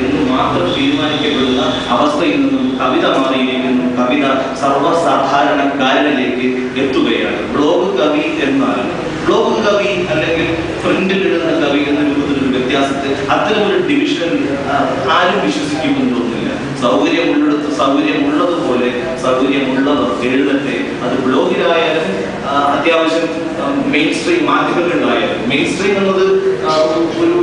എന്ന് മാത്രം തീരുമാനിക്കപ്പെടുന്ന അവസ്ഥയിൽ നിന്നും കവിത മാറിയിരിക്കുന്നു. കവിത സർവസാധാരണക്കാരനിലേക്ക് എത്തുകയാണ്. ബ്ലോഗ് കവി എന്നാൽ ബ്ലോഗ് കവി അല്ലെങ്കിൽ ഫ്രണ്ടിൽ എഴുതുന്ന കവി എന്ന രൂപത്തിലൊരു വ്യത്യാസത്തിൽ അത്തരമൊരു ഡിവിഷൻ ആരും വിശ്വസിക്കുമെന്ന് തോന്നുന്നില്ല. സൗകര്യമുള്ളിടത്ത് സൗകര്യമുള്ളതുപോലെ സൗകര്യമുള്ളവർ എഴുതട്ടെ. അത് ബ്ലോഗിലായാലും അത്യാവശ്യം മെയിൻ സ്ട്രീം മാധ്യമങ്ങളിലായാലും. മെയിൻ സ്ട്രീം എന്നത് ഒരു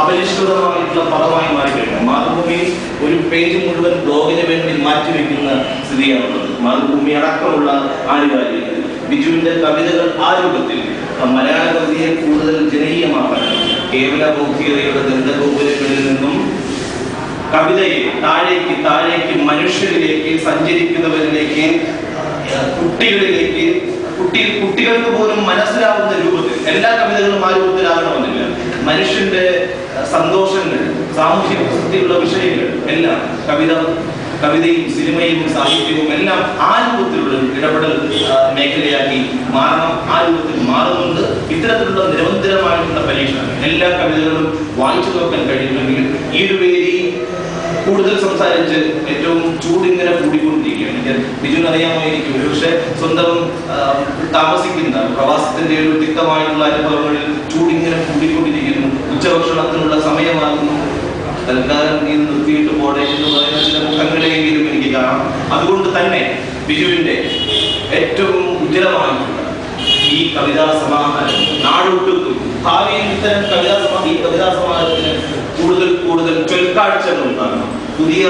അപരിഷ്കൃതമായിട്ടുള്ള പദമായി മാറിക്കഴിഞ്ഞു. മാതൃഭൂമിയിൽ ഒരു പേജ് മുഴുവൻ ബ്ലോഗിന് വേണ്ടി മാറ്റിവെക്കുന്ന സ്ഥിതിയാണുള്ളത്. മാതൃഭൂമി അടക്കമുള്ള ആനുകാലി ബിജുവിന്റെ കവിതകൾ ആ രൂപത്തിൽ മലയാള കവിതയെ കൂടുതൽ ജനകീയമാക്കാൻ കേവല ബൗദ്ധികതയുടെ ദന്തഗോപുരങ്ങളിൽ നിന്നും കവിതയെ താഴേക്ക് താഴേക്ക് മനുഷ്യരിലേക്ക് സഞ്ചരിക്കുന്നവരിലേക്ക് കുട്ടികളിലേക്ക് കുട്ടി കുട്ടികൾക്ക് പോലും മനസ്സിലാവുന്ന രൂപത്തിൽ എല്ലാ കവിതകളും ആ രൂപത്തിലാകണമെന്നില്ല മനുഷ്യന്റെ സന്തോഷങ്ങൾ സാമൂഹ്യ പ്രസക്തിയുള്ള വിഷയങ്ങൾ എല്ലാം കവിത കവിതയും സിനിമയും സാഹിത്യവും എല്ലാം ആ രൂപത്തിലുള്ള ഇടപെടൽ മേഖലയാക്കി മാറണം. ആ രൂപത്തിൽ മാറുന്നുണ്ട്. ഇത്തരത്തിലുള്ള നിരന്തരമായിട്ടുള്ള പരീക്ഷണം എല്ലാ കവിതകളും വായിച്ചു നോക്കാൻ വേദി കൂടുതൽ സംസാരിച്ച് ഏറ്റവും ചൂടിങ്ങനെ കൂടിക്കൊണ്ടിരിക്കുകയാണ്. എനിക്ക് ബിജുവിന് അറിയാമായിരിക്കും. ഒരുപക്ഷെ സ്വന്തം താമസിക്കുന്ന പ്രവാസത്തിന്റെ ഒരു തിക്തമായിട്ടുള്ള അനുഭവങ്ങളിൽ ചൂടിങ്ങനെ കൂടിക്കൊണ്ടിരിക്കുന്നു. ഉച്ചഭക്ഷണത്തിനുള്ള സമയമാകുന്നു. തൽക്കാലം നീ നിർത്തിയിട്ട് പോടെ എന്ന് പറയുന്ന ചില മുഖങ്ങളെങ്കിലും എനിക്ക് കാണാം. അതുകൊണ്ട് തന്നെ ബിജുവിന്റെ ഏറ്റവും ഉജ്ജ്വലമായിട്ടുള്ള ഈ കവിതാ സമാഹാരം നാടൊട്ടുക്കും. ഭാവിയിൽ ഇത്തരം കവിതാ ഈ കവിതാ സമാഹാരത്തിന് കൂടുതൽ കൂടുതൽ ചൊൽക്കാഴ്ചകൾ ഉണ്ടാകണം പുതിയ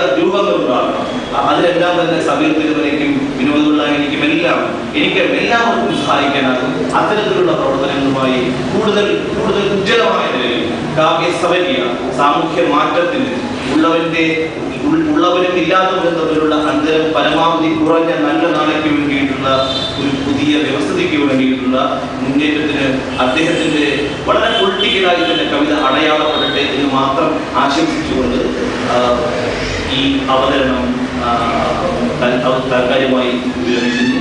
അ- അതിലെല്ലാം തന്നെ സബീർ തിരുവനയ്ക്കും എല്ലാം എനിക്ക് എല്ലാവർക്കും സഹായിക്കാനാകും. അത്തരത്തിലുള്ള പ്രവർത്തനങ്ങളുമായി കൂടുതൽ കൂടുതൽ ഉജ്ജ്വലമായ നിലയിൽ കാവ്യ സവര്യ സാമൂഹ്യ മാറ്റത്തിന് ഉള്ളവന്റെ ഉള്ളവരും ഇല്ലാത്തവരും തമ്മിലുള്ള അന്തരം പരമാവധി കുറഞ്ഞ നല്ല നാളേക്ക് വേണ്ടിയിട്ടുള്ള ഒരു പുതിയ വ്യവസ്ഥയ്ക്ക് വേണ്ടിയിട്ടുള്ള മുന്നേറ്റത്തിന് അദ്ദേഹത്തിന്റെ വളരെ പൊളിറ്റിക്കലായി തന്നെ കവിത അടയാളപ്പെടട്ടെ എന്ന് മാത്രം ആശംസിച്ചുകൊണ്ട് ഈ അവതരണം താൽക്കാലികമായി വിരമിക്കുന്നു.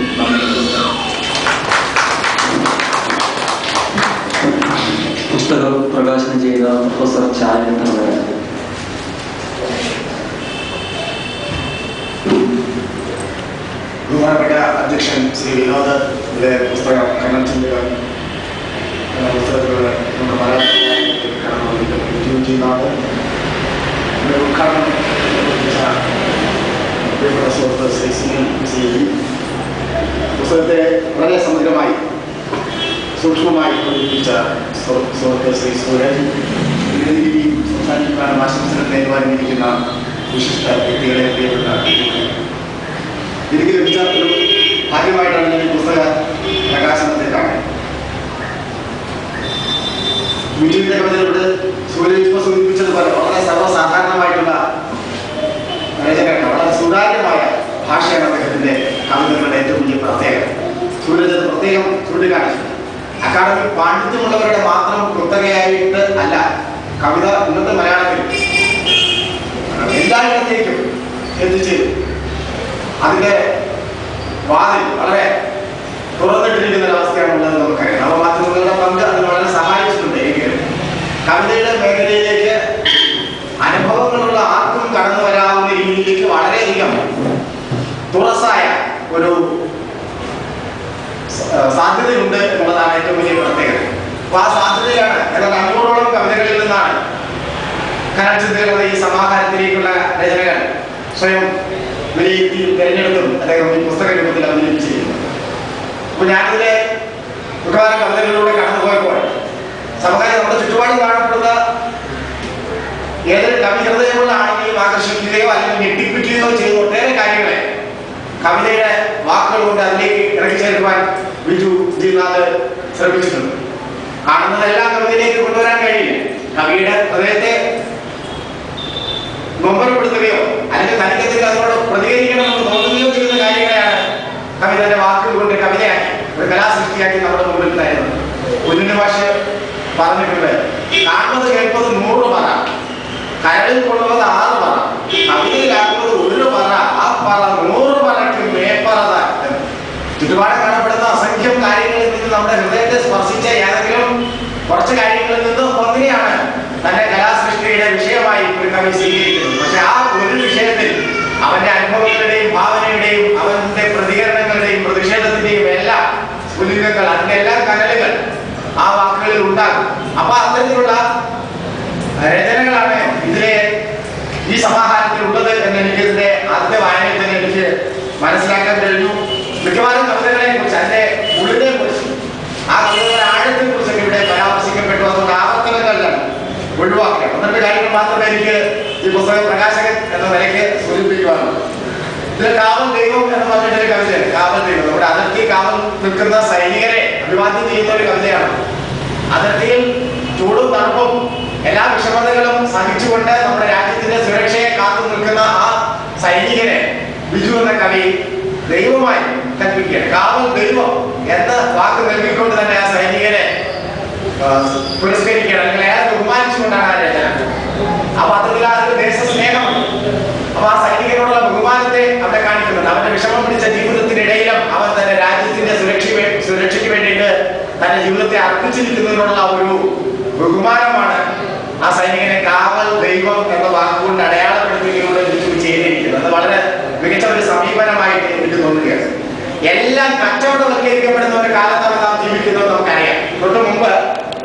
പുസ്തകം പ്രകാശനം ചെയ്ത പ്രൊഫസർ ചായൻ തങ്ങളാണ് മലയാളത്തിൽ കടന്നു ചെയ്യുന്നത് ഇവിടെ ഉദ്ഘാടനം നിർവഹിച്ച പ്രിയപ്പെട്ട സുഹൃത്ത് ശ്രീ സുനിൽ സി വി പുസ്തകത്തെ വളരെ സമഗ്രമായി സൂക്ഷ്മമായി അവതരിപ്പിച്ച സുഹൃ- സുഹൃത്ത് ശ്രീ സൂരജ് ഇതിലേക്ക് സംസാരിക്കാനും ആശംസകൾ നേരുവാനിരിക്കുന്ന വിശിഷ്ട വ്യക്തികളെ പ്രിയപ്പെട്ട വ്യക്തികളെ എനിക്ക് ലഭിച്ച ഒരു ഭാഗ്യമായിട്ടാണ് ഞാൻ ഈ പുസ്തക പ്രകാശനത്തെ കാണുന്നത്. വിജയുടെ കവിതയോട് സൂര്യൻ ഇപ്പോൾ സൂചിപ്പിച്ചതുപോലെ വളരെ സർവസാധാരണമായിട്ടുള്ള വളരെ സുതാര്യമായ ഭാഷയാണ് അദ്ദേഹത്തിന്റെ കവിതകളുടെ ഏറ്റവും വലിയ പ്രത്യേകത. സൂര്യജ് അത് പ്രത്യേകം ചൂണ്ടിക്കാണിച്ചു. അക്കാദമിക് പാണ്ഡിത്യമുള്ളവരുടെ മാത്രം കുത്തകയായിട്ട് അല്ല കവിത ഇന്നത്തെ മലയാളത്തിൽ എല്ലായിടത്തേക്കും എത്തിച്ചേരും അതിന്റെ വാതിൽ വളരെ തുറന്നിട്ടിരിക്കുന്ന ഒരവസ്ഥയാണ് ഉള്ളത് നമുക്കറിയാം നവമാധ്യമങ്ങളുടെ പങ്ക് അതിന് വളരെ സഹായിച്ചിട്ടുണ്ട് എങ്കിലും കവിതയുടെ മേഖലയിലേക്ക് അനുഭവങ്ങളുള്ള ആർക്കും കടന്നു വരാവുന്ന രീതിയിലേക്ക് വളരെയധികം തുറസായ ഒരു സാധ്യതയുണ്ട് എന്നുള്ളതാണ് ഏറ്റവും വലിയ പ്രത്യേകത. അപ്പൊ ആ സാധ്യതയാണ് എന്നാൽ അഞ്ഞൂറോളം കവിതകളിൽ നിന്നാണ് കനൽചന്ദ്രയുടെ ഈ സമാഹാരത്തിലേക്കുള്ള രചനകൾ സ്വയം വിലയിരുത്തി തിരഞ്ഞെടുത്തും അദ്ദേഹം ഈ പുസ്തക രൂപത്തിൽ അവതരിപ്പിച്ചിരിക്കുന്നു അപ്പൊ ഞാനിതിലെ മിക്കവാറും കവിതകളിലൂടെ കടന്നുപോയപ്പോൾ സമകാലം നമ്മുടെ ചുറ്റുപാടും കാണപ്പെടുന്ന ഏതൊരു കവി ഹൃദയമുള്ള ആണെങ്കിലും ആകർഷിക്കുകയോ അല്ലെങ്കിൽ ഞെട്ടിപ്പിക്കുകയോ ചെയ്ത ഒട്ടേറെ കാര്യങ്ങളെ കവിതയുടെ വാക്കുകൾ കൊണ്ട് അതിലേക്ക് ഇറങ്ങിച്ചേരുവാൻ ബിജു ജിനാഥ് ശ്രമിച്ചിട്ടുണ്ട്. കാണുന്നതെല്ലാം കവിതയിലേക്ക് കൊണ്ടുവരാൻ കഴിയില്ല. കവിയുടെ ഹൃദയത്തെ നൊമ്പരപ്പെടുത്തുകയോ അല്ലെങ്കിൽ തനിക്കെതിരെ അതിനോട് പ്രതികരിക്കണമെന്ന് തോന്നുകയോ ചെയ്യുന്ന കാര്യങ്ങളെയാണ് കവിതയുടെ വാക്കുകൾ കൊണ്ട് കവിതയാക്കി ഒരു കലാസൃഷ്ടിയാക്കി നമ്മുടെ മുമ്പിൽ തരുന്നത്. കുഞ്ഞിന്റെ ഭാഷ പറഞ്ഞിട്ടുണ്ട്. കാണുന്നത് കേൾപ്പത് നൂറ് പറ. കരളിൽ കൊള്ളുന്നത് ആറ് പറ. കവിതയിലാക്കുന്നത് ഒരു പറ. ആ പറ നൂറ് പറയ്ക്ക് മേപ്പറത ചുറ്റുപാട് കാണപ്പെടുന്ന അസംഖ്യം കാര്യങ്ങളിൽ നിന്ന് നമ്മുടെ ഹൃദയത്തെ സ്പർശിച്ച ഏതെങ്കിലും കുറച്ച് കാര്യങ്ങളിൽ നിന്ന് ഒന്നിനെയാണ് തന്റെ കലാസൃഷ്ടിയുടെ വിഷയമായി ഒരു കവി സ്വീകരിക്കുന്നത്. പക്ഷെ ആ ഒരു വിഷയത്തിൽ അവന്റെ അനുഭവങ്ങളുടെയും ഭാവനയുടെയും അവന്റെ പ്രതികരണങ്ങളുടെയും പ്രതിഷേധത്തിന്റെയും എല്ലാം പുലിംഗങ്ങൾ അതിന്റെ എല്ലാ കനലുകൾ ആ വാക്കുകളിൽ ഉണ്ടാകും. അപ്പൊ അത്തരത്തിലുള്ള രചനകളാണ് ഇതിലെ ഈ സമാഹാരത്തിൽ ഉള്ളത് എന്ന് എനിക്ക് ഇതിന്റെ ആദ്യത്തെ വായനയിൽ തന്നെ എനിക്ക് മനസ്സിലാക്കാൻ കഴിഞ്ഞു മിക്കവാറും കവിതകളെ കുറിച്ച് അതിന്റെ ഉള്ളിനെ കുറിച്ച് ആ കവിതകളുടെ ആഴത്തെ കുറിച്ചൊക്കെ ഇവിടെ പരാമർശിക്കപ്പെട്ടു അതുകൊണ്ട് ആവർത്തനങ്ങളല്ല ഒഴിവാക്കുക എന്നിട്ട് കാര്യങ്ങൾ മാത്രമേ എനിക്ക് ഈ പുസ്തക പ്രകാശകൻ എന്ന നിലയ്ക്ക് സൂചിപ്പിക്കുവാണ് ഇതിൽ കാവൽ ദൈവം എന്ന് പറഞ്ഞിട്ടൊരു കവിതയാണ്. കാവൽ ദൈവം. നമ്മുടെ അതിർത്തി നിൽക്കുന്ന സൈനികരെ അഭിവാദ്യം ചെയ്യുന്ന ഒരു കവിതയാണ്. അതിർത്തിയിൽ ചൂടും തണുപ്പും എല്ലാ വിഷമതകളും സഹിച്ചുകൊണ്ട് നമ്മുടെ രാജ്യത്തിന്റെ സുരക്ഷയെ കാത്തു നിൽക്കുന്ന ആ സൈനികരെ ബിജു എന്ന കവി ദൈവമായി ദൈവം എന്ന വാക്ക് നൽകിക്കൊണ്ട് തന്നെ ആ സൈനികരെ പുരസ്കരിക്കുകയാണ്. അല്ലെങ്കിൽ ഏറെ ബഹുമാനിച്ചുകൊണ്ടാണ് ആ രചന അപ്പൊ അതിൽ ആ ഒരു ദേശസ്നേഹമുണ്ട് അപ്പൊ ആ സൈനികനോടുള്ള ബഹുമാനത്തെ അവിടെ കാണിക്കുന്നുണ്ട് അവന്റെ വിഷമം പിടിച്ച ജീവിതത്തിനിടയിലും അവൻ തന്റെ രാജ്യത്തിന്റെ സുരക്ഷ സുരക്ഷയ്ക്ക് വേണ്ടിയിട്ട് തന്റെ ജീവിതത്തെ അർപ്പിച്ചു നിൽക്കുന്നതിനുള്ള ഒരു ബഹുമാനമാണ് ആ സൈനികനെ കാവൽ ദൈവം എന്ന വാക്കുകൊണ്ട് അടയാളപ്പെടുത്തുകയോട് ചെയ്തിരിക്കുന്നത്. അത് വളരെ മികച്ച ഒരു സമീപനമായിട്ട് എനിക്ക് തോന്നുകയാണ്. എല്ലാം കച്ചവടവൽക്കരിക്കപ്പെടുന്ന ഒരു കാലത്താണ് നാം ജീവിക്കുന്നത് നമുക്കറിയാം. തൊട്ട് മുമ്പ്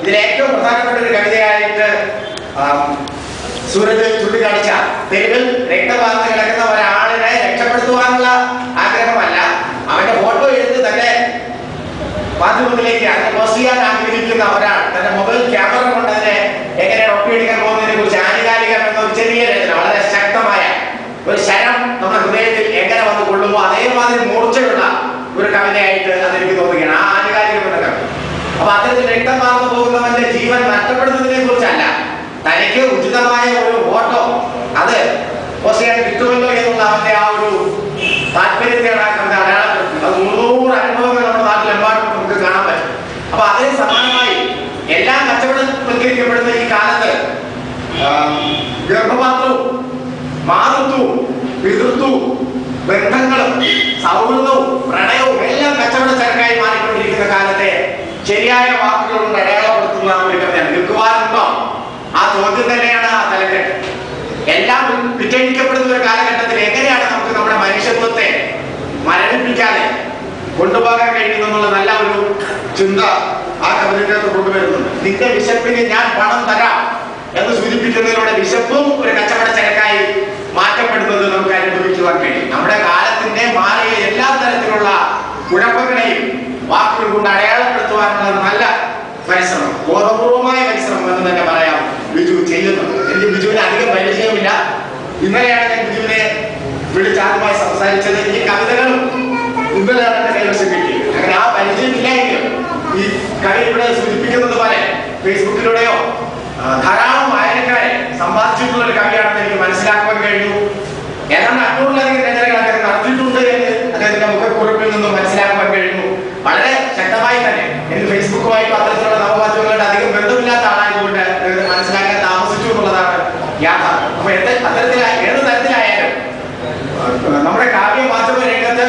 ഇതിൽ ഏറ്റവും പ്രധാനപ്പെട്ട ഒരു കവിതയായിട്ട് സൂരജ് ചുട്ടിക്കാണിച്ച തെരുവിൽ രക്തപാത കിടക്കുന്ന ഒരാളിനെ രക്ഷപ്പെടുത്തുവാനുള്ള ആഗ്രഹമല്ല അവന്റെ ഫോട്ടോ എടുത്ത് തന്നെ മാധ്യമത്തിലേക്ക് അതിനെ പോസ്റ്റ് ചെയ്യാൻ ആഗ്രഹിക്കുന്ന ഒരാൾ തന്റെ മൊബൈൽ ക്യാമറ കൊണ്ട് അതിനെ എങ്ങനെ ഒപ്പിയെടുക്കാൻ പോകുന്നതിനെ കുറിച്ച് ആനുകാലികം എന്ന ഒരു ചെറിയ രചന വളരെ ശക്തമായ ഒരു ശരം നമ്മുടെ ഹൃദയത്തിൽ എങ്ങനെ വന്ന് കൊള്ളുമോ അതേമാതിരി മൂർച്ചയുള്ള ഒരു കവിതയായിട്ട് അതെനിക്ക് തോന്നുകയാണ്. ആ ആനുകാലികം എന്ന കവിത. അപ്പൊ അത്തരത്തിൽ രക്തം വാർന്നു പോകുന്നവന്റെ ജീവൻ നഷ്ടപ്പെടുന്നതിനെ കുറിച്ചല്ല തനിക്ക് ഉചിതമായ ഒരു ഓട്ടോ അത് പോസ്റ്റ് ചെയ്യാൻ കിട്ടുമല്ലോ എന്നുള്ള അവന്റെ ആ ഒരു താല്പര്യത്തെയാണ് ആ കവിത അടയാളപ്പെടുത്തുന്നത് അത് നൂറ് അനുഭവങ്ങൾ നമ്മുടെ നാട്ടിലെമ്പാടും നമുക്ക് കാണാൻ പറ്റും അപ്പൊ അതിന് സമാനമായി എല്ലാം കച്ചവടവൽക്കരിക്കപ്പെടുന്ന ഈ കാലത്ത് ആ, ഗർഭപാത്രവും മാതൃത്വവും പിതൃത്വവും ബന്ധങ്ങളും സൗഹൃദവും പ്രണയവും എല്ലാം കച്ചവട ചരക്കായി മാറിക്കൊണ്ടിരിക്കുന്ന കാലത്തെ ശരിയായ വാക്കുകൾ കൊണ്ട് അടയാളപ്പെടുത്തുന്ന ഒരു ആ ചോദ്യം തന്നെയാണ് ആ തലക്കെട്ട്. എല്ലാം വിറ്റഴിക്കപ്പെടുന്ന ഒരു കാലഘട്ടത്തിൽ എങ്ങനെയാണ് നമുക്ക് നമ്മുടെ മനുഷ്യത്വത്തെ മരണിപ്പിക്കാതെ കൊണ്ടുപോകാൻ കഴിയുന്നു എന്നുള്ള നല്ല ഒരു ചിന്ത ആ കവിതയ്ക്കകത്ത് കൊണ്ടുവരുന്നുണ്ട്. നിന്റെ വിശപ്പിന് ഞാൻ പണം തരാം എന്ന് സൂചിപ്പിക്കുന്നതിലൂടെ വിശപ്പും ഒരു കച്ചവട നമുക്ക് കഴിയും. നമ്മുടെ കാലത്തിന്റെ മാറിയ എല്ലാ തരത്തിലുള്ള കുഴപ്പങ്ങളെയും വാക്കുകൾ കൊണ്ട് അടയാളപ്പെടുത്തുവാനുള്ള നല്ല പരിശ്രമം ബോധപൂർവമായ പരിശ്രമം എന്ന് തന്നെ പറയാം ബിജു ചെയ്യുന്നുണ്ട് എനിക്ക് ബിജുവിന് അധികം പരിചയമില്ല ഇന്നലെയാണ് ഞാൻ ബിജുവിനെ വിളിച്ചാദ്യമായി സംസാരിച്ചത്. ഈ കവിതകളും ഇന്നലെയാണ് എന്റെ അങ്ങനെ ആ പരിചയമില്ലായെങ്കിലും ഈ കവി ഇവിടെ സൂചിപ്പിക്കുന്നത് പോലെ ഫേസ്ബുക്കിലൂടെയോ ധാരാളം വായനക്കാരെ സമ്പാദിച്ചിട്ടുള്ള ഒരു കവിയാണെന്ന് എനിക്ക് മനസ്സിലാക്കുവാൻ കഴിഞ്ഞു. ഏതാണ്ട് അഞ്ഞൂറിലധികം രചനകൾ അദ്ദേഹം നടത്തിയിട്ടുണ്ട് എന്ന് അദ്ദേഹത്തിന്റെ മുഖക്കുറിപ്പിൽ നിന്നും മനസ്സിലാക്കാൻ കഴിഞ്ഞു വളരെ ശക്തമായി തന്നെ എനിക്ക് ഫേസ്ബുക്കുമായി അത്തരത്തിലുള്ള നവമാധ്യമങ്ങളുടെ അധികം ബന്ധമില്ലാത്ത ആളായതുകൊണ്ട് മനസ്സിലാക്കാൻ താമസിച്ചു എന്നുള്ളതാണ് യാഥാർത്ഥ്യം. അപ്പൊ എന്ത് അത്തരത്തിലായ ഏത് തരത്തിലായാലും നമ്മുടെ കാവ്യ മാധ്യമ രംഗത്ത്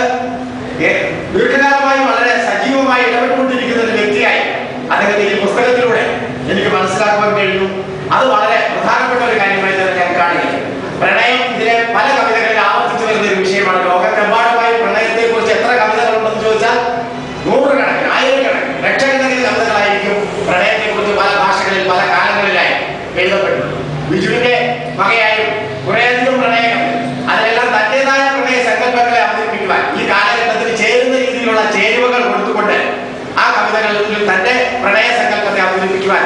ദീർഘകാലമായി വളരെ സജീവമായി ഇടപെട്ടുകൊണ്ടിരിക്കുന്ന ഒരു വ്യക്തിയായി അദ്ദേഹത്തിന്റെ ഈ പുസ്തകത്തിലൂടെ എനിക്ക് മനസ്സിലാക്കുവാൻ കഴിഞ്ഞു അത് വളരെ പ്രധാനപ്പെട്ട ഒരു കാര്യമായി തന്നെ ഞാൻ കാണുകയാണ് പ്രണയം ഇതിലെ പല കവിതകളിൽ ആവർത്തിച്ചു വരുന്ന ഒരു വിഷയമാണ് ലോകത്തെമ്പാടുമായി പ്രണയത്തെ കുറിച്ച് എത്ര കവിതകളുണ്ടെന്ന് ചോദിച്ചാൽ നൂറുകണക്കിന് ആയിരക്കണക്കിന് ലക്ഷക്കണക്കിന് കവിതകളായിരിക്കും പ്രണയത്തെ കുറിച്ച് പല ഭാഷകളിൽ പല കാലങ്ങളിലായി എഴുതപ്പെട്ടു ബിജുവിന്റെ വകയായും കുറേയധികം പ്രണയങ്ങൾ അതിലെല്ലാം തന്റേതായ പ്രണയ സങ്കല്പങ്ങളെ അവതരിപ്പിക്കുവാൻ ഈ കാലഘട്ടത്തിൽ ചേരുന്ന രീതിയിലുള്ള ചേരുവകൾ കൊടുത്തുകൊണ്ട് ആ കവിതകളിൽ തന്റെ പ്രണയ സങ്കല്പത്തെ അവതരിപ്പിക്കുവാൻ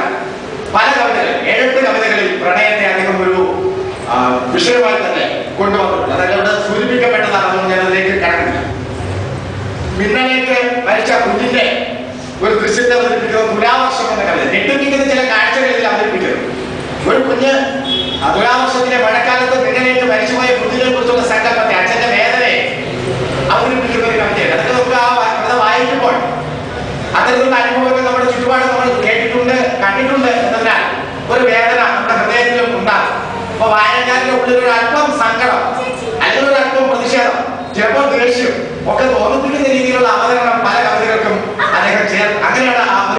പല കവിതകൾ ഏഴെട്ട് കവിതകളിൽ പ്രണയത്തെ അദ്ദേഹം ഒരു വിഷയമായി തന്നെ കൊണ്ടുവന്നിട്ടുണ്ട്. അതായത് ഇവിടെ സൂചിപ്പിക്കപ്പെട്ടതാണ്. ഞാൻ അതിലേക്ക് മിന്നലേക്ക് മരിച്ച കുഞ്ഞിന്റെ ഒരു ദൃശ്യത്തെ അവതരിപ്പിക്കുന്ന തുലാവർഷം എന്ന കവിത ഞെട്ടിപ്പിക്കുന്ന ചില കാഴ്ചകളിൽ അവതരിപ്പിക്കുന്നത് അവതരിപ്പിക്കുന്നു. ഒരു കുഞ്ഞ് തുലാവർഷത്തിലെ മഴക്കാലത്ത് മിന്നലേക്ക് മരിച്ചുപോയ കുഞ്ഞിനെ കുറിച്ചുള്ള സങ്കല്പത്തെ അച്ഛന്റെ വേദനയെ അവതരിപ്പിക്കുന്ന ഒരു വായിക്കുമ്പോൾ അത്തരത്തിലുള്ള അനുഭവങ്ങൾ നമ്മുടെ ചുറ്റുപാട് നമ്മൾ കേട്ടിട്ടുണ്ട് കണ്ടിട്ടുണ്ട് എന്നതിനാൽ ഒരു വേദന നമ്മുടെ ഹൃദയത്തിലും ഉണ്ടാകും. അപ്പൊ വായനക്കാരുടെ ഉള്ളിൽ ഒരു അല്പം സങ്കടം അല്ലെങ്കിൽ ഒരു അല്പം പ്രതിഷേധം ചിലപ്പോൾ ദേഷ്യം ഒക്കെ തോന്നിപ്പിക്കുന്ന രീതിയിലുള്ള അവതരണം